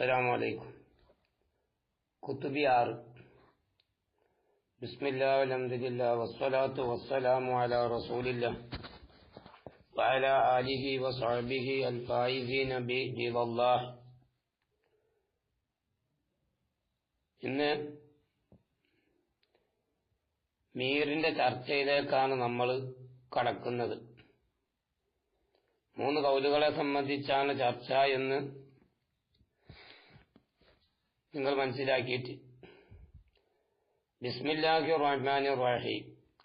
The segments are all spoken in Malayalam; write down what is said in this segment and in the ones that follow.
السلام عليكم കുത്തുബി ആറ് ബിസ്മില്ലാ അൽഹംദുലില്ലാ വസ്സലാത്തു വസ്സലാമു അലാ റസൂലില്ലാ വഅലാ ആലിഹി വസഹ്ബിഹി അൽ ഫായിസീന ബി റിളല്ലാഹ് ഇന്ന് മീറിന്റെ ചർച്ചയിലേക്കാണ് നമ്മൾ കടക്കുന്നത് മൂന്ന് കൗലുകളെ സംബന്ധിച്ചാണ് ചർച്ച എന്ന് നിങ്ങൾ മനസ്സിലാക്കിയിട്ട് ബിസ്മില്ലാഹി റഹ്മാൻ റഹീം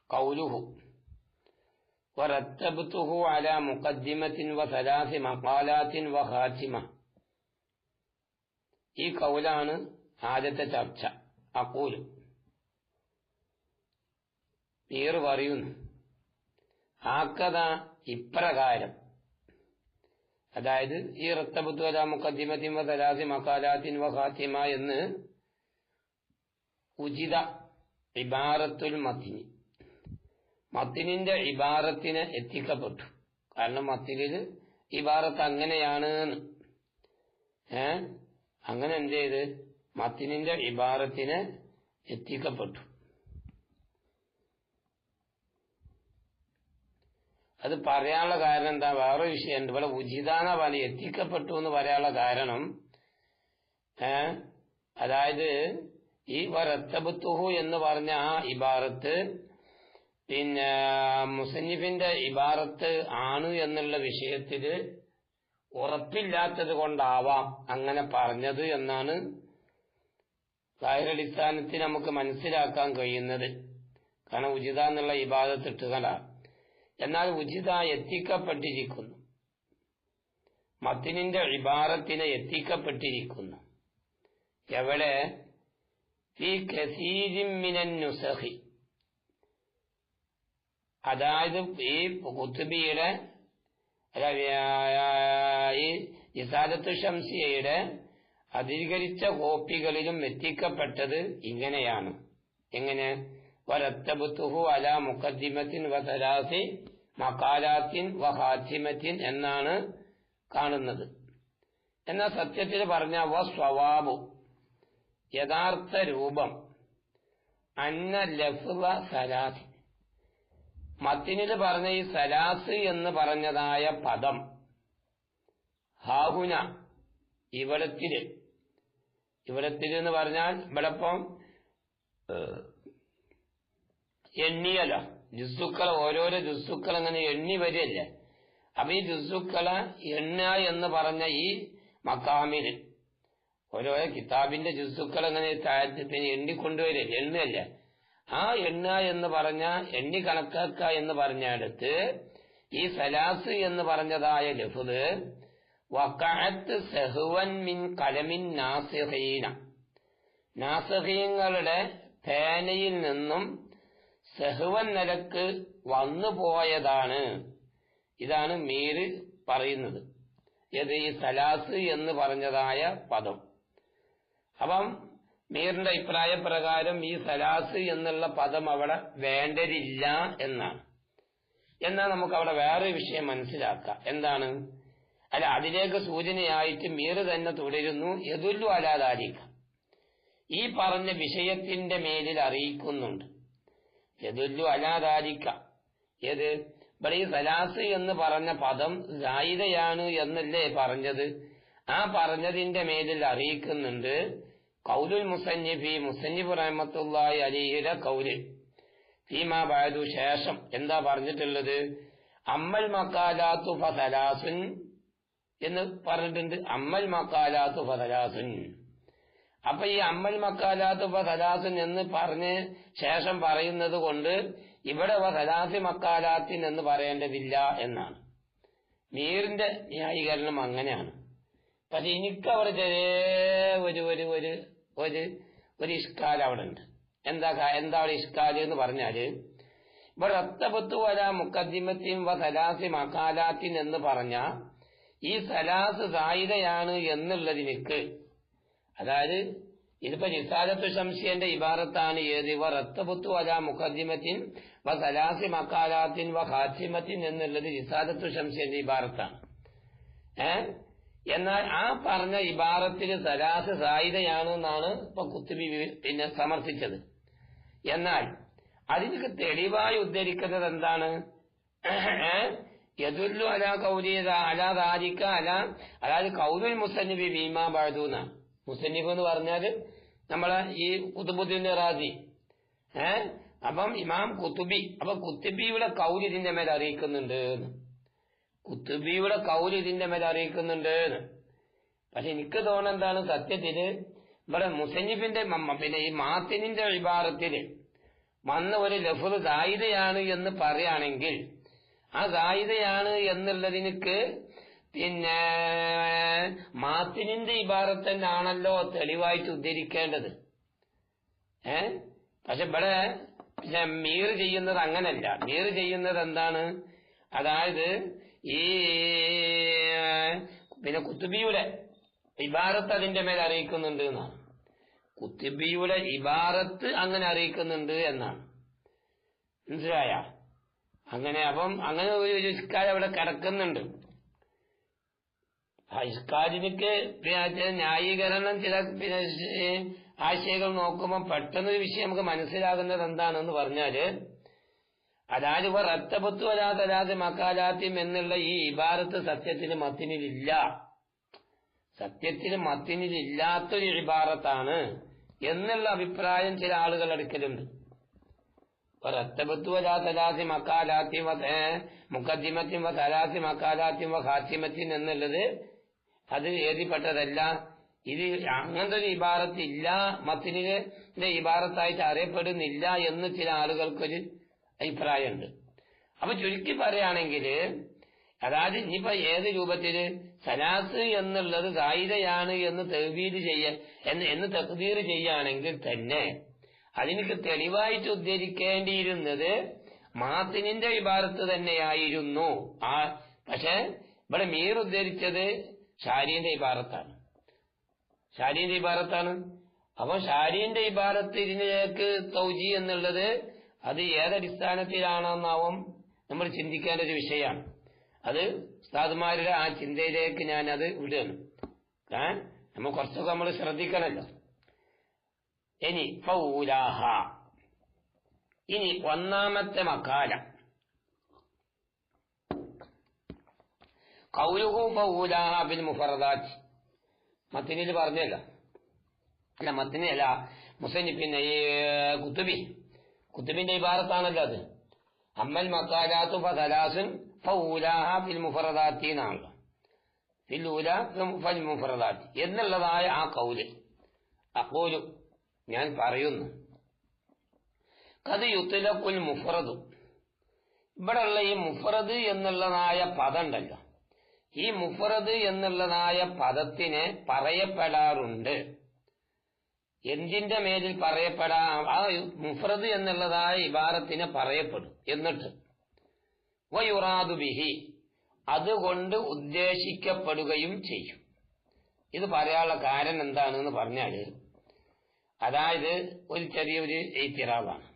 കൗലുഹു ورتبته على مقدمة وثلاث مقالات وخاتمة ഈ കൗലാണ് ആദ്യത്തെ ചർച്ച അക്കൂല് മീർ പറയുന്നു ആക്കത ഇപ്രകാരം അതായത് ഈ മുഖദ്ദിമത്തിൻ വ തലാസി മക്കാലാത്തിൻ വ ഖാത്തിമ എന്ന് ഉചിത ഇബാറത്തുൽ മത്തിനി. മത്തിനിന്റെ ഇബാറത്തിന് എത്തിക്കപ്പെട്ടു. കാരണം മത്തിനിൽ ഇബാറത്ത് അങ്ങനെയാണ് ഏ? അങ്ങനെ എന്ത് ചെയ്ത്? മത്തിനിന്റെ ഇബാറത്തിന് എത്തിക്കപ്പെട്ടു. അത് പറയാനുള്ള കാരണം എന്താ? വേറെ വിഷയമുണ്ട് ഇവിടെ ഉചിതാന പല എത്തിക്കപ്പെട്ടു എന്ന് പറയാനുള്ള കാരണം അതായത് ഈ വരത്തബുത്തുഹു എന്ന് പറഞ്ഞ ആ ഇബാറത്ത് പിന്നെ മുസന്നിഫിന്റെ ഇബാറത്ത് ആണ് എന്നുള്ള വിഷയത്തിൽ ഉറപ്പില്ലാത്തത് കൊണ്ടാവാം അങ്ങനെ പറഞ്ഞത് എന്നാണ് കായരടിസ്ഥാനത്തിൽ നമുക്ക് മനസ്സിലാക്കാൻ കഴിയുന്നത്. കാരണം ഉചിത എന്നുള്ള ഇബാദത്ത് എന്നാൽ ഉചിത എത്തിക്കപ്പെട്ടിരിക്കുന്നു. മത്തിനിന്റെ ഇബാറത്തിന് എത്തിക്കപ്പെട്ടിരിക്കുന്നു. എവിടെ? അതായത് ഈ കുത്തുബിയുടെ ഈ ഷംസിയയുടെ അധികരിച്ച കോപ്പികളിലും എത്തിക്കപ്പെട്ടത് ഇങ്ങനെയാണ്. എങ്ങനെ? അല മുഖദ്ദിമത്തിൻ എന്നാണ് കാണുന്നത്. എന്നാൽ സത്യത്തിൽ പറഞ്ഞ വ സ്വവാബു യഥാർത്ഥ രൂപം അന്ന ലഫ്വ സലാസ്. മത്തിനിൽ പറഞ്ഞ ഈ സലാസ് എന്ന് പറഞ്ഞതായ പദം ഹാഹുന ഇവിടത്തിൽ. ഇവിടത്തിൽ എന്ന് പറഞ്ഞാൽ ഇവിടപ്പം എണ്ണിയല്ല. ജുസുക്കൾ ഓരോരോ ജുസുക്കൾ അങ്ങനെ എണ്ണി വരികയല്ലേ? അപ്പൊ ഈ ജുസുക്കളെ എണ്ണ എന്ന് പറഞ്ഞ ഈ മക്കാമിൽ ഓരോരോ കിതാബിന്റെ ജുസുക്കൾ അങ്ങനെ താഴത്തിന് എണ്ണിക്കൊണ്ടുവരില്ല എണ്ണയല്ലേ? ആ എണ്ണ എന്ന് പറഞ്ഞ എണ്ണി കണക്കാക്ക എന്ന് പറഞ്ഞടുത്ത് ഈ സലാസ് എന്ന് പറഞ്ഞതായ ലഫുദ് വക്കാത്ത് സെഹുവൻ മിൻ കലമിൻ നാസിഹീന. നാസിഹീങ്ങളുടെ പേനയിൽ നിന്നും സെഹുവൻ നിലയ്ക്ക് വന്നു പോയതാണ്. ഇതാണ് മീര് പറയുന്നത്. ഇത് ഈ സലാസ് എന്ന് പറഞ്ഞതായ പദം. അപ്പം മീറിന്റെ അഭിപ്രായ പ്രകാരം ഈ സലാസ് എന്നുള്ള പദം അവിടെ വേണ്ടതില്ല എന്നാണ്. എന്നാൽ നമുക്ക് അവിടെ വേറൊരു വിഷയം മനസ്സിലാക്കാം. എന്താണ്? അല്ല അതിലേക്ക് സൂചനയായിട്ട് മീർ തന്നെ തുടരുന്നു. എതുല്ലു അലാതാരിക്ക ഈ പറഞ്ഞ വിഷയത്തിന്റെ മേലിൽ അറിയിക്കുന്നുണ്ട്. എതുല്ലു അലാതാരിക്ക ഏത്? ഇവിടെ ഈ സലാസ് എന്ന് പറഞ്ഞ പദം ജായിതയാണ് എന്നല്ലേ പറഞ്ഞത്? ആ പറഞ്ഞതിന്റെ മേലിൽ അറിയിക്കുന്നുണ്ട് കൗലുൽ മുസന്നിഫി മുസന്നിഫ് റഹമത്തുള്ളാഹി അലിയുടെ കൗൽ. ഫീമാ പായതു ശേഷം എന്താ പറഞ്ഞിട്ടുള്ളത്? അമ്മൽ മക്കാലാത്തു ഫസലാസുൻ എന്ന് പറഞ്ഞിട്ടുണ്ട്. അമ്മൽ മക്കാലാത്തു ഫസലാസുൻ അപ്പൊ ഈ അമ്മൽ മക്കാലാത്തു ഫസലാസുൻ എന്ന് പറഞ്ഞ് ശേഷം പറയുന്നത് കൊണ്ട് ഇവിടെ ഫസലാസി മക്കാലാത്തിൻ എന്ന് പറയേണ്ടതില്ല എന്നാണ്. മീറിന്റെ ന്യായീകരണം അങ്ങനെയാണ്. പക്ഷെ എനിക്കവിടെ ചെറിയ ഒരു ഒരു ഒരു ഒരു ഒരു ഇഷ്കാൽ അവിടെ ഉണ്ട്. എന്താ എന്താ അവിടെ ഇഷ്കാൽ എന്ന് പറഞ്ഞാൽ ഇവിടെ റത്തപത്തു വല മുക്കദ്ദിമത്തിൻ വ സലാസി മക്കാലാത്തിൻ എന്ന് പറഞ്ഞ ഈ സലാസ് സായിതയാണ് എന്നുള്ളതിനിക്ക് അതായത് ഇതിപ്പോ നിസാരത്തു ശംശിയന്റെ ഇബാറത്താണ് ഏത്? ഇവ റത്തപുത്തു വല മുഖദ്ദിമത്തിൻ വ സലാസി മക്കാലാത്തിൻ വ ഹാസിമത്തിൻ എന്നുള്ളത് നിസാരത്തു ശംശിയന്റെ ഇബാറത്താണ്. ഏ? എന്നാൽ ആ പറഞ്ഞ ഇബാറത്തിന് സലാസ് സായിതയാണ് എന്നാണ് ഇപ്പൊ കുത്തുബി പിന്നെ സമർത്ഥിച്ചത്. എന്നാൽ അതിന് തെളിവായി ഉദ്ധരിക്കുന്നത് എന്താണ്? യദുല്ലു അല കൗലിയത അല ദാരിക്ക അല അതായത് കൗലുൽ മുസന്നിബി ഭീമാ ബാദൂന മുസന്നിഫ് എന്ന് പറഞ്ഞാൽ നമ്മളെ ഈ കുത്തുബുദ്ദീൻ റാജി ഏ? അപ്പം ഇമാം കുത്തുബി അപ്പൊ കുത്തുബിയുടെ കൗൽ ഇതിന്റെ മേൽ അറിയിക്കുന്നുണ്ട്. കുത്തുബിയുടെ കൗൽ ഇതിന്റെ മേൽ അറിയിക്കുന്നുണ്ട്. പക്ഷെ എനിക്ക് തോന്നുന്നത് എന്താണ്? സത്യത്തിൽ ഇവിടെ മുസന്നിഫിന്റെ പിന്നെ ഈ മാത്തിനിന്റെ വിഭാഗത്തിൽ വന്ന ഒരു ലഫുദ് സായിദയാണ് എന്ന് പറയുകയാണെങ്കിൽ ആ സായിദയാണ് എന്നുള്ളതിനക്ക് പിന്നെ മാത്തിനിന്റെ ഇബാറത്ത് തന്നെയാണല്ലോ തെളിവായിട്ട് ഉദ്ധരിക്കേണ്ടത്. ഏ? പക്ഷെ ഇവിടെ പിന്നെ മീർ ചെയ്യുന്നത് അങ്ങനല്ല. മീർ ചെയ്യുന്നത് എന്താണ്? അതായത് ഈ പിന്നെ കുത്തുബിയുടെ ഇബാറത്ത് അതിന്റെ മേൽ അറിയിക്കുന്നുണ്ട് എന്നാണ്. കുത്തുബിയുടെ ഇബാറത്ത് അങ്ങനെ അറിയിക്കുന്നുണ്ട് എന്നാണ്. മനസ്സിലായ? അങ്ങനെ അപ്പം അങ്ങനെ ഒരു ഇഷ്കാരം അവിടെ കിടക്കുന്നുണ്ട്. പിന്നെ ന്യായീകരണം ചില ആശയങ്ങൾ നോക്കുമ്പോൾ പെട്ടെന്ന് ഒരു വിഷയം നമുക്ക് മനസ്സിലാകുന്നത് എന്താണെന്ന് പറഞ്ഞാൽ അതായത് ഇവർ റത്തപത്തു അലാതലാതെ മക്കാലാത്യം എന്നുള്ള ഈ ഇബാറത്ത് സത്യത്തിന് മത്തിനിലില്ല. സത്യത്തിന് മത്തിനിലില്ലാത്തൊരു ഇബാറത്താണ് എന്നുള്ള അഭിപ്രായം ചില ആളുകൾ എടുക്കലുണ്ട്. ഇപ്പൊ വലാ തലാസി മക്കാലാത്തി മുക്കദ്ദിമത്തിൻ വ തലാസി മക്കാലാത്യം ഖാത്തിമത്തിൻ എന്നുള്ളത് അത് എഴുതിപ്പെട്ടതല്ല ഇത് അങ്ങനത്തെ ഒരു ഇബാറത്ത് ഇല്ല മത്തിനിന്റെ ഇബാറത്തായിട്ട് അറിയപ്പെടുന്നില്ല എന്ന് ചില ആളുകൾക്കൊരു അഭിപ്രായമുണ്ട്. അപ്പൊ ചുരുക്കി പറയുകയാണെങ്കിൽ അതായത് ഇനിയിപ്പോ ഏത് രൂപത്തിൽ സലാസ് എന്നുള്ളത് സായിതയാണ് എന്ന് തെവീര് ചെയ്യ എന്ന് തക്തീർ ചെയ്യുകയാണെങ്കിൽ തന്നെ അതിനൊക്കെ തെളിവായിട്ട് ഉദ്ധരിക്കേണ്ടിയിരുന്നത് മാത്തിനിന്റെ വിഭാഗത്ത് തന്നെയായിരുന്നു. ആ പക്ഷെ ഇവിടെ മീർ ഉദ്ധരിച്ചത് ഷാരിന്റെ ഇബാറത്താണ്. ഷാരിന്റെ ഇബാറത്താണ്. അപ്പൊ ഷാരിന്റെ ഇബാറത്ത് ഇതിനേക്ക് തൗജി എന്നുള്ളത് അത് ഏതടിസ്ഥാനത്തിലാണെന്നാവും നമ്മൾ ചിന്തിക്കേണ്ട ഒരു വിഷയമാണ്. അത് ഉസ്താദ്മാരുടെ ആ ചിന്തയിലേക്ക് ഞാൻ അത് വിടുകയാണ്. ഏ? നമ്മൾ കുറച്ചൊക്കെ നമ്മൾ ശ്രദ്ധിക്കണല്ലോ ഇനി ഫൗലാഹ. ഇനി ഒന്നാമത്തെ മക്കാല കൗലുഹു ഫൗലാഹ മുഫറദാറ്റ് മത്തിനിൽ പറഞ്ഞല്ലോ. അല്ല മത്തിനല്ല മുസന്നിഫിന്റെ ഈ കുത്തുബി. കുത്തുബിന്റെ ഇബാറത്താണല്ലോ അത്. അമ്മൽ മക്കാലാത്തു ഫലാസുൻ ഫൗലാഹ മുഫറദാത്തി എന്നാണല്ലോ എന്നുള്ളതായ ആ കൗൽ. അപ്പോലും ഞാൻ പറയുന്നു കത് യുത്തിലക്കുൽ മുഫറദു. ഇവിടെയുള്ള ഈ മുഫറദ് എന്നുള്ളതായ പദം ഉണ്ടല്ലോ. ഈ മുഫറദ് എന്നുള്ളതായ പദത്തിന് പറയപ്പെടാറുണ്ട്. എന്തിന്റെ മേലിൽ പറയപ്പെടാ ആ മുഫറദ് എന്നുള്ളതായ ഇബാറത്തിന് പറയപ്പെടും. എന്നിട്ട് വയുറാദു ബിഹി അതുകൊണ്ട് ഉദ്ദേശിക്കപ്പെടുകയും ചെയ്യും. ഇത് പറയാനുള്ള കാരണം എന്താണെന്ന് പറഞ്ഞാൽ അതായത് ഒരു ചെറിയൊരു എയ്ത്തിറാവാണ്.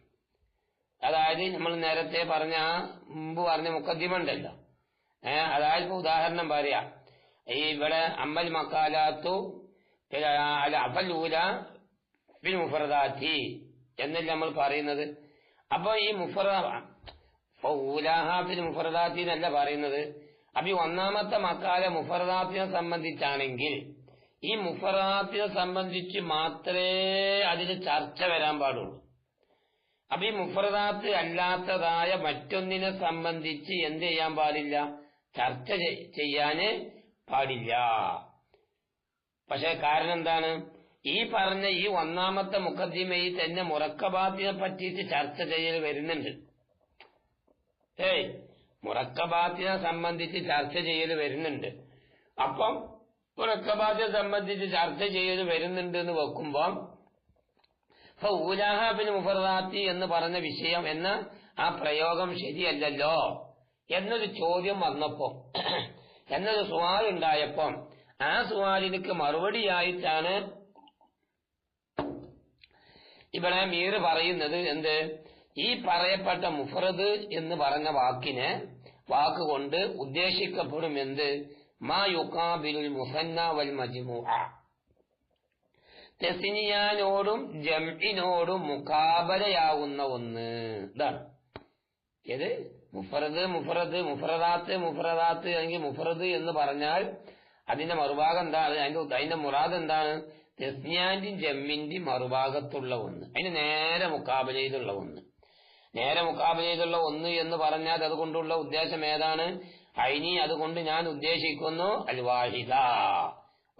അതായത് നമ്മൾ നേരത്തെ പറഞ്ഞ മുമ്പ് പറഞ്ഞ മുക്കദ്ദിമുണ്ടല്ലോ അതായത് ഉദാഹരണം പറയാ. ഈ ഇവിടെ അമ്പൽ മക്കാലാത്തു അല്ല അഫലൂല ബിൽ മുഫറദാത്തി എന്നല്ല നമ്മൾ പറയുന്നത്. അപ്പൊ ഈ മുഫറ ഊലാഹ ബിൽ മുഫറദാത്തി എന്നല്ല പറയുന്നത്. അപ്പൊ ഈ ഒന്നാമത്തെ മക്കാല മുഫറദാത്തിനെ സംബന്ധിച്ചാണെങ്കിൽ ഈ മുഫറാത്തിനെ സംബന്ധിച്ച് മാത്രമേ അതിന് ചർച്ച വരാൻ പാടുള്ളൂ. അപ്പൊ ഈ മുഫറദാത്ത് അല്ലാത്തതായ മറ്റൊന്നിനെ സംബന്ധിച്ച് എന്ത് ചെയ്യാൻ പാടില്ല? ചർച്ച ചെയ്യാന് പാടില്ല. പക്ഷെ കാരണം എന്താണ്? ഈ പറഞ്ഞ ഈ ഒന്നാമത്തെ മുഖദ്ദിമയിൽ തന്നെ മുറക്കബാത്തിനെ പറ്റിയിട്ട് ചർച്ച ചെയ്യൽ വരുന്നുണ്ട്. ഏയ് മുറക്കബാത്തിനെ സംബന്ധിച്ച് ചർച്ച ചെയ്യൽ വരുന്നുണ്ട്. അപ്പം മുറക്കബാത്തിനെ സംബന്ധിച്ച് ചർച്ച ചെയ്യൽ വരുന്നുണ്ട് എന്ന് വെക്കുമ്പം ഊലാഹാബിന് മുഫർദാത്തി എന്ന് പറഞ്ഞ വിഷയം എന്ന ആ പ്രയോഗം ശരിയല്ലല്ലോ. എന്നൊരു ചോദ്യം വന്നപ്പോ എന്നൊരു സുവാൽ ഉണ്ടായപ്പം ആ സുവാലിനക്ക് മറുപടിയായിട്ടാണ് ഇവിടെ മീർ പറയുന്നത് എന്ത്? ഈ പറയപ്പെട്ട മുഫറദ് എന്ന് പറഞ്ഞ വാക്കിന് വാക്കുകൊണ്ട് ഉദ്ദേശിക്കപ്പെടും എന്ത്? മാ യുക്കാബിലുൽ മുസന്ന വൽ മജ്മൂഅ. തെസിനിയാനോടും ജംഇനോടും മുക്കാബലയാവുന്ന ഒന്ന്. ഇതാണ്. ഏത്? മുഫറദ് മുഫറദ് മുഫറദാത്ത് മുഫറദാത്ത് അല്ലെങ്കിൽ മുഫറദ് എന്ന് പറഞ്ഞാൽ അതിന്റെ മറുഭാഗം എന്താണ്? അതിന്റെ അതിന്റെ മുറാദ് എന്താണ്? തെസ്നിയാന്റെയും ജമ്മിന്റെയും മറുഭാഗത്തുള്ള ഒന്ന്. അതിന് നേരെ മുക്കാബലയിലുള്ള ഒന്ന്. നേരെ മുക്കാബലയിലുള്ള ഒന്ന് എന്ന് പറഞ്ഞാൽ അതുകൊണ്ടുള്ള ഉദ്ദേശം ഏതാണ്? അയിനി അതുകൊണ്ട് ഞാൻ ഉദ്ദേശിക്കുന്നു അൽ വാഹിദ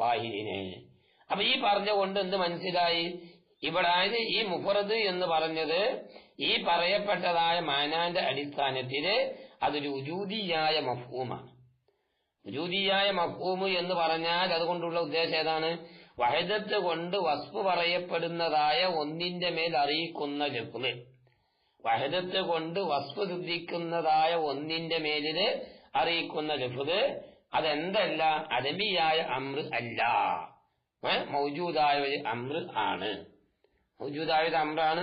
വാഹിദിനെ. അപ്പൊ ഈ പറഞ്ഞ കൊണ്ട് എന്ത് മനസ്സിലായി? ഇവിടെ ഈ മുഫറദ് എന്ന് പറഞ്ഞത് ഈ പറയപ്പെട്ടതായ മാനാന്റെ അടിസ്ഥാനത്തിൽ അതൊരു ഉജൂതിയായ മഫൂമാണ് ഉജൂതിയായ മഫൂമ് എന്ന് പറഞ്ഞാൽ അതുകൊണ്ടുള്ള ഉദ്ദേശം ഏതാണ്? വഹദത്ത് കൊണ്ട് വസ്തു പറയപ്പെടുന്നതായ ഒന്നിന്റെ മേൽ അറിയിക്കുന്ന ലഫ്ല് വഹദത്ത് കൊണ്ട് വസ്തു സിദ്ധിക്കുന്നതായ ഒന്നിന്റെ മേലിൽ അറിയിക്കുന്ന ലഫ്ല് അതെന്തല്ല? അരബിയായ അമ്ര അല്ല? മൗജൂദായ ഒരു അമ്ര ആണ്. മൗജൂദായ ഒരു അമ്രാണ്.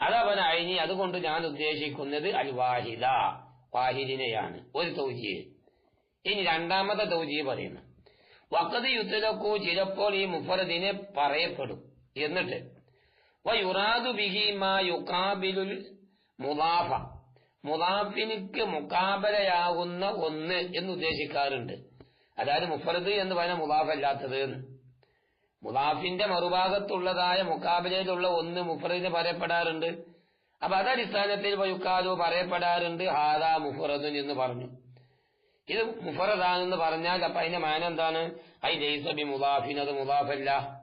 അതവൻ അഴിഞ്ഞി അതുകൊണ്ട് ഞാൻ ഉദ്ദേശിക്കുന്നത് അൽ വാഹിദ വാഹിദിനെയാണ്. ഒരു തൗജീഹ് ഇനി രണ്ടാമത്തെ തൗജീഹ് പറയുന്നു. വക്കത് യുദ്ധലക്കു ചിലപ്പോൾ ഈ മുഫറദിനെ പറയപ്പെടും. എന്നിട്ട് വയുറാദു യുക്കാബിലുൽ മുദാഫ. മുദാഫിനിക്ക് മുക്കാബലയാകുന്ന ഒന്ന് എന്ന് ഉദ്ദേശിക്കാറുണ്ട്. അതായത് മുഫറദ് എന്ന് പറഞ്ഞ മുലാഫല്ലാത്തത് എന്ന്. മുലാഫിന്റെ മറുഭാഗത്തുള്ളതായ മുക്കാബിലയിലുള്ള ഒന്ന് മുഫറദിന് പറയപ്പെടാറുണ്ട്. അപ്പൊ അതടിസ്ഥാനത്തിൽ വയുക്കാദു പറയപ്പെടാറുണ്ട്. ഹാദാ മുഫറദുൻ എന്ന് പറഞ്ഞു. ഇത് മുഫറദാണെന്ന് പറഞ്ഞാൽ അപ്പൊ അതിന്റെ മാന എന്താണ്? ഐ ജയ്സബി മുലാഫിൻ അത് മുലാഫല്ല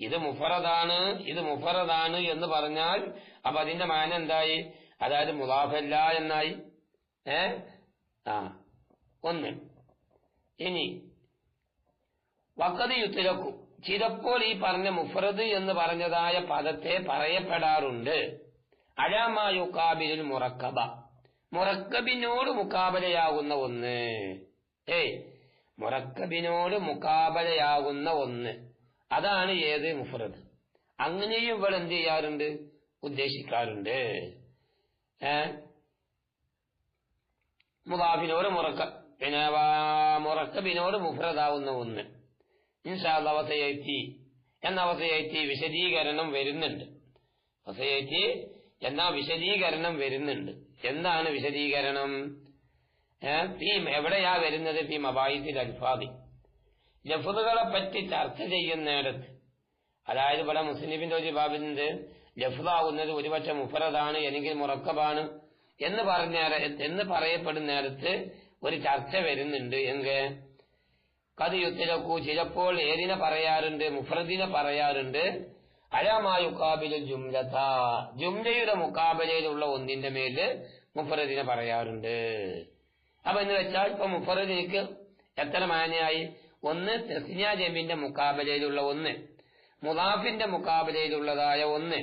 ഇത് മുഫറദാണ് ഇത് മുഫറദാണ് എന്ന് പറഞ്ഞാൽ അപ്പൊ അതിന്റെ മാന എന്തായി? അതായത് മുലാഫല്ല എന്നായി. ഏ? ആ. ഒന്ന്. ഇനി വക്കത് യുത്തിലക്കും. ചിലപ്പോൾ ഈ പറഞ്ഞ മുഫറദ് എന്ന് പറഞ്ഞതായ പദത്തെ പറയപ്പെടാറുണ്ട്. അഴമായുക്കാബിലിൽ മുറക്കബ. മുറക്കബിനോട് മുക്കാബലയാകുന്ന ഒന്ന്. ഏയ് മുറക്കബിനോട് മുക്കാബലയാകുന്ന ഒന്ന്. അതാണ് ഏത് മുഫറദ് അങ്ങനെയും ഇവിടെ എന്ത് ചെയ്യാറുണ്ട്? ഉദ്ദേശിക്കാറുണ്ട്. ഏ? മുതാഫിനോട് മുറക്ക പിന്നെ മുറക്കബിനോട് മുഫറദാവുന്ന ഒന്ന്. ഇൻഷാല്ല എന്ന അവസയത്തി വിശദീകരണം വരുന്നുണ്ട്. അവസയത്തി എന്ന വിശദീകരണം വരുന്നുണ്ട്. എന്താണ് വിശദീകരണം? ഭീം എവിടെയാ വരുന്നത്? ഫി മബായിത്തിൽ അൽഫാദി. ലഫുദുകളെ പറ്റി ചർച്ച ചെയ്യുന്നിടത്ത്. അതായത് പല മുസ്ലിമിന്റെ ഒരു ബാബിന്റെ ലഫ്ലാവുന്നത് ഒരുപക്ഷെ മുഫറദാണ് അല്ലെങ്കിൽ മുറക്കബാണ് എന്ന് പറഞ്ഞ എന്ന് പറയപ്പെടുന്നിടത്ത് ഒരു ചർച്ച വരുന്നുണ്ട്. എങ്ക് കത് ചിലപ്പോൾ ഏതിനെ പറയാറുണ്ട്? മുഫ്രദിനെ പറയാറുണ്ട്. അലാമായുക്കാബിലു ജുംലത. ജുംലയുടെ മുക്കാബിലയിലുള്ള ഒന്നിന്റെ മേൽ മുഫറദിനെ പറയാറുണ്ട്. അപ്പൊ എന്ന് വെച്ചാൽ ഇപ്പൊ മുഫറദിനിക്ക് എത്ര മാനയായി ഒന്ന് തെസ്നിയ ജമിന്റെ മുക്കാബിലയിലുള്ള ഒന്ന് മുലാഫിന്റെ മുക്കാബിലയിലുള്ളതായ ഒന്ന്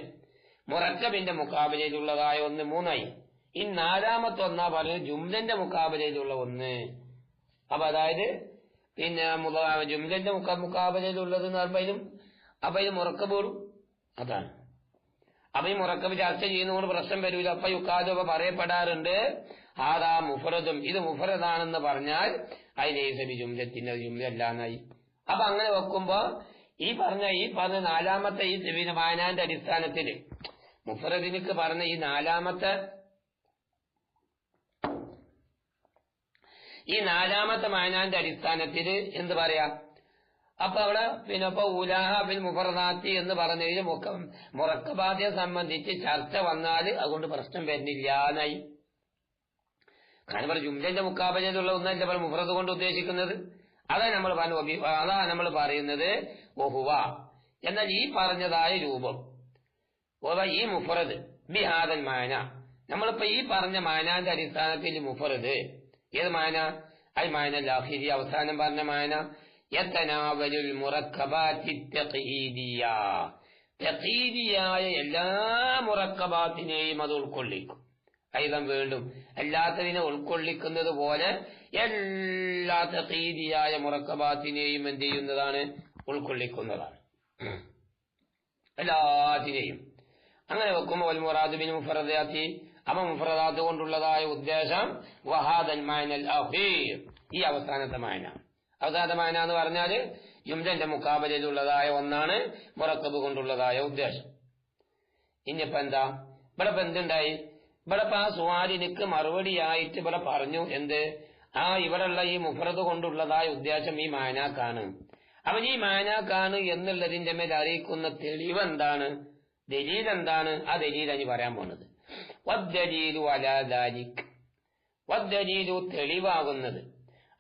മുറക്കബിന്റെ മുക്കാബിലയിലുള്ളതായ ഒന്ന് മൂന്നായി. ഈ നാലാമത്തെ ഒന്നാ പറഞ്ഞത് ജുംലന്റെ മുക്കാബിലയിലുള്ള ഒന്ന്. അപ്പൊ അതായത് ജുംലന്റെ മുക്ക മുക്കാബലയിലുള്ളത് എന്ന് പറയുമ്പോൾ അതിലും അപ്പൊ ഇത് മുറക്കബോടും അതാണ്. അപ്പൊ ഈ മുറക്കബ് ചർച്ച ചെയ്യുന്നതുകൊണ്ട് പ്രശ്നം വരൂല. അപ്പൊ യുക്കാദ് അപ്പൊ പറയപ്പെടാറുണ്ട്. ആദാ മുഫറദും. ഇത് മുഫറദാണെന്ന് പറഞ്ഞാൽ അതിലേസബി ജുംലത്തിന്റെ ജുംല അല്ലാന്നായി. അപ്പൊ അങ്ങനെ വെക്കുമ്പോ ഈ പറഞ്ഞ ഈ പറഞ്ഞ നാലാമത്തെ ഈ വായനാന്റെ അടിസ്ഥാനത്തിൽ മുഫറദിനിക്ക് പറഞ്ഞ ഈ നാലാമത്തെ ഈ നാലാമത്തെ മാനാന്റെ അടിസ്ഥാനത്തിൽ എന്ത് പറയാ? അപ്പൊ അവിടെ പിന്നെ ഇപ്പൊ ഉലാഹ ബിൻ മുഫർനാത്തി എന്ന് പറഞ്ഞതിൽ മുഖം മുറക്കബാധയെ സംബന്ധിച്ച് ചർച്ച വന്നാൽ അതുകൊണ്ട് പ്രശ്നം വരുന്നില്ല എന്നായി. കാരണം ഇവിടെ ജുംലന്റെ മുക്കാബലയിലുള്ള ഒന്നല്ല ഇപ്പോൾ മുഫറത് കൊണ്ട് ഉദ്ദേശിക്കുന്നത്. അതാ നമ്മൾ അതാ നമ്മൾ പറയുന്നത് ഒഹുവ. എന്നാൽ ഈ പറഞ്ഞതായ രൂപം. ഈ മുഫറത് ബിഹാദൻ മാന. നമ്മളിപ്പോ ഈ പറഞ്ഞ മാനാന്റെ അടിസ്ഥാനത്തിൽ മുഫറദ് ഏത് മാന? അൽ മാന ലാഹിരി അവസാനം പറഞ്ഞ മാന യത്തനാവലുൽ മുറക്കബാത്തി തഖീദിയ. തഖീദിയായ എല്ലാ മുറക്കബാത്തിനെയും അത് ഉൾക്കൊള്ളിക്കും. ഐതം വീണ്ടും എല്ലാത്തതിനെ ഉൾക്കൊള്ളിക്കുന്നത് പോലെ എല്ലാ തഖീദിയായ മുറക്കബാത്തിനെയും എന്ത് ചെയ്യുന്നതാണ്? ഉൾക്കൊള്ളിക്കുന്നതാണ്. എല്ലാത്തിനെയും. അങ്ങനെ വെക്കുമ്പോൾ മുറാദുബിൻ മുഫറദാത്തി അപ്പൊ മുഫറദാത്ത് കൊണ്ടുള്ളതായ ഉദ്ദേശം വഹാദൻ മായനൽ അഖീർ ഈ അവസാനത്തെ മായന അവസാനത്തെ മായന എന്ന് പറഞ്ഞാൽ യുംജന്റെ മുക്കാബലയിലുള്ളതായ ഒന്നാണ് മുറക്കബ് കൊണ്ടുള്ളതായ ഉദ്ദേശം. ഇനിയിപ്പോ എന്താ? ഇവിടെ ഇപ്പൊ എന്തുണ്ടായി? ഇവിടെ ആ സുവാലിനിക്ക് മറുപടിയായിട്ട് ഇവിടെ പറഞ്ഞു എന്ത്? ആ ഇവിടെയുള്ള ഈ മുഫറത് കൊണ്ടുള്ളതായ ഉദ്ദേശം ഈ മാനാക്കാണ്. അവൻ ഈ മാനാക്കാണ് എന്നുള്ളതിന്റെ മേൽ അറിയിക്കുന്ന തെളിവ് എന്താണ്? ദലീൽ എന്താണ്? ആ അനി പറയാൻ പോണത്. വദ്ദലീലു അലാദാലിക് വദ്ദലീലു തെളിവാകുന്നത്.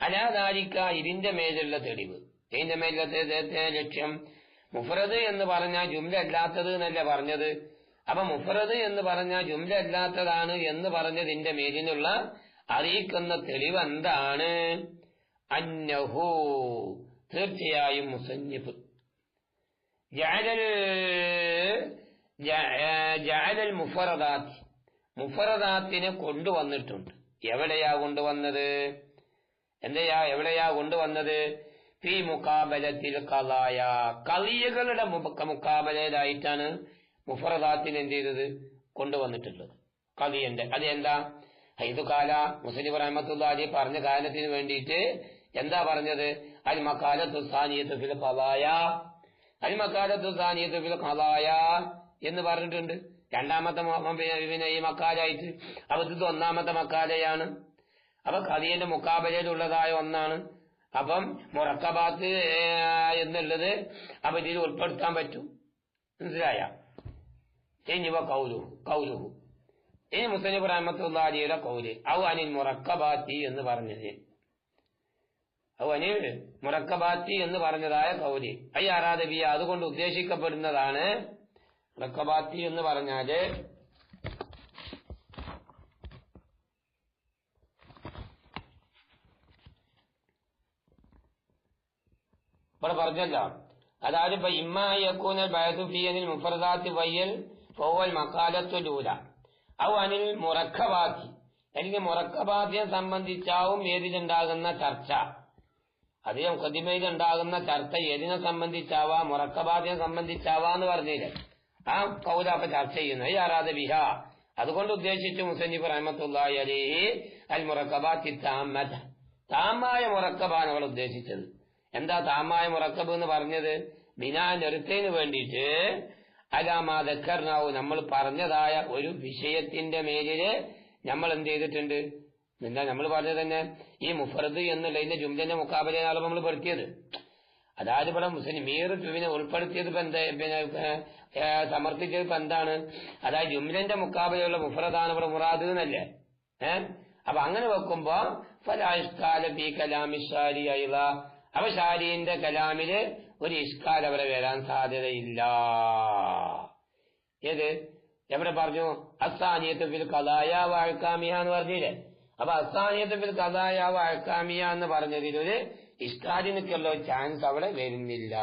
അലാദാലിക്ക ഇതിന്റെ മേലുള്ള തെളിവ്. ഇതിന്റെ മേലുള്ള ലക്ഷ്യം മുഫറത് എന്ന് പറഞ്ഞ ജുംല അല്ലാത്തത് എന്നല്ല പറഞ്ഞത്? അപ്പൊ മുഫറത് എന്ന് പറഞ്ഞ ജുംല അല്ലാത്തതാണ് എന്ന് പറഞ്ഞതിന്റെ മേലിനുള്ള അറിയിക്കുന്ന തെളിവ് എന്താണ് അന്നഹു. തീർച്ചയായും മുസന്നിഫ്. ജഅലൽ ജഅലൽ മുഫറദാത്ത് മുഫറദാത്തിനെ കൊണ്ടുവന്നിട്ടുണ്ട്. എവിടെയാ കൊണ്ടുവന്നത്? എന്തെയാ എവിടെയാ കൊണ്ടുവന്നത്? ഫീ മുക്കാബലത്തിൽ കലായ. കളിയകളുടെ മുക്കാബലയിലായിട്ടാണ് മുഫറദാത്തിന് എന്ത് ചെയ്തത്? കൊണ്ടുവന്നിട്ടുള്ളത്. കളിയന്റെ അത് എന്താ ഹൈദുകാല കാല മുസ്ലിം റഹമത്തുല്ലാജി പറഞ്ഞ കാലത്തിന് വേണ്ടിയിട്ട് എന്താ പറഞ്ഞത്? അൽ കലായ സാനിയത്ത് ഫിൽ കളായ അൽ മക്കാലത്തു സാനിയത്ത് ഫിൽ കളായ എന്ന് പറഞ്ഞിട്ടുണ്ട്. രണ്ടാമത്തെ പിന്നെ ഈ മക്കാലായിട്ട് അവിടുത്തെ ഒന്നാമത്തെ മക്കാലയാണ് അപ്പൊ കളിയന്റെ മുക്കാബലയിലുള്ളതായ ഒന്നാണ്. അപ്പം മുറക്കബാത്ത് എന്നുള്ളത് ഇതിൽ ഉൾപ്പെടുത്താൻ പറ്റും. മനസ്സിലായ? ഇനി കൗലുഹു കൗലുഹു. ഇനി മുസ്ലിം പ്രാമത്തുള്ള കൗൽ. ഔ അനിൽ മുറക്കബാത്തി എന്ന് പറഞ്ഞത്. ഔ അനിൽ മുറക്കബാത്തി എന്ന് പറഞ്ഞതായ കൗൽ. ആരാധബിയ അതുകൊണ്ട് ഉദ്ദേശിക്കപ്പെടുന്നതാണ് മുറക്കബാത്തി എന്ന് പറഞ്ഞാൽ ഇവിടെ പറഞ്ഞല്ലോ. അതായത് ഇപ്പൊ ഇമ്മാക്കൂനൽ ബയസുഫിയനിൽ മുഫർദാത്തി വയ്യൽ പോവൽ മക്കാലത്തു ലൂല. ഔ അനിൽ മുറക്കബാത്തി. അല്ലെങ്കിൽ മുറക്കബാത്തിയെ സംബന്ധിച്ചാവും ഏതിലുണ്ടാകുന്ന ചർച്ച. അധികം കൃതിമയിലുണ്ടാകുന്ന ചർച്ച ഏതിനെ സംബന്ധിച്ചാവാ? മുറക്കബാധ്യം സംബന്ധിച്ചാവാന്ന് പറഞ്ഞില്ലേ? ആ കൗല ചർച്ച ചെയ്യുന്നു ഈ ആരാധ ബിഹ അതുകൊണ്ട് ഉദ്ദേശിച്ചു മുസന്നിഫ് റഹമത്തുല്ലാഹി അലൈഹി അൽ താമായ മുറക്കബാണ് അവൾ ഉദ്ദേശിച്ചത്. എന്താ താമായ മുറക്കബ് എന്ന് പറഞ്ഞത്? ബിനാ നെരുത്തേന് വേണ്ടിയിട്ട് അലാമാതക്കർനാവു നമ്മൾ പറഞ്ഞതായ ഒരു വിഷയത്തിന്റെ മേലിൽ നമ്മൾ എന്ത് ചെയ്തിട്ടുണ്ട്? എന്താ നമ്മൾ പറഞ്ഞത് തന്നെ? ഈ മുഫറദ് എന്നുള്ളതിന്റെ ജുംലന്റെ മുക്കാബലയാണ് നമ്മൾ പെടുത്തിയത്. അതായത് ഇവിടെ മുസ്ലിം മീർ പിന്നെ ഉൾപ്പെടുത്തിയത് പിന്നെ സമർത്ഥിച്ചത് എന്താണ്? അതായത് ജുംലന്റെ മുക്കാബിലുള്ള മുഫറദാണ് ഇവിടെ മുറാദ് എന്നല്ലേ? ഏഹ് അപ്പൊ അങ്ങനെ വെക്കുമ്പോ കലാമി അപ്പൊ ഷാരിന്റെ കലാമിൽ ഒരു ഇഷ്കാൽ അവരെ വരാൻ സാധ്യതയില്ല. ഏത്? എവിടെ പറഞ്ഞു? അസാനിയത്തുബിൽ കഥായ വാഴക്കാമിയ എന്ന് പറഞ്ഞില്ലേ? അപ്പൊ അസാനിയത്തുബിൽ കഥായ വാഴക്കാമിയ എന്ന് പറഞ്ഞതിലൊരു ഇഷ്കാലിനൊക്കെയുള്ള ചാൻസ് അവിടെ വരുന്നില്ല.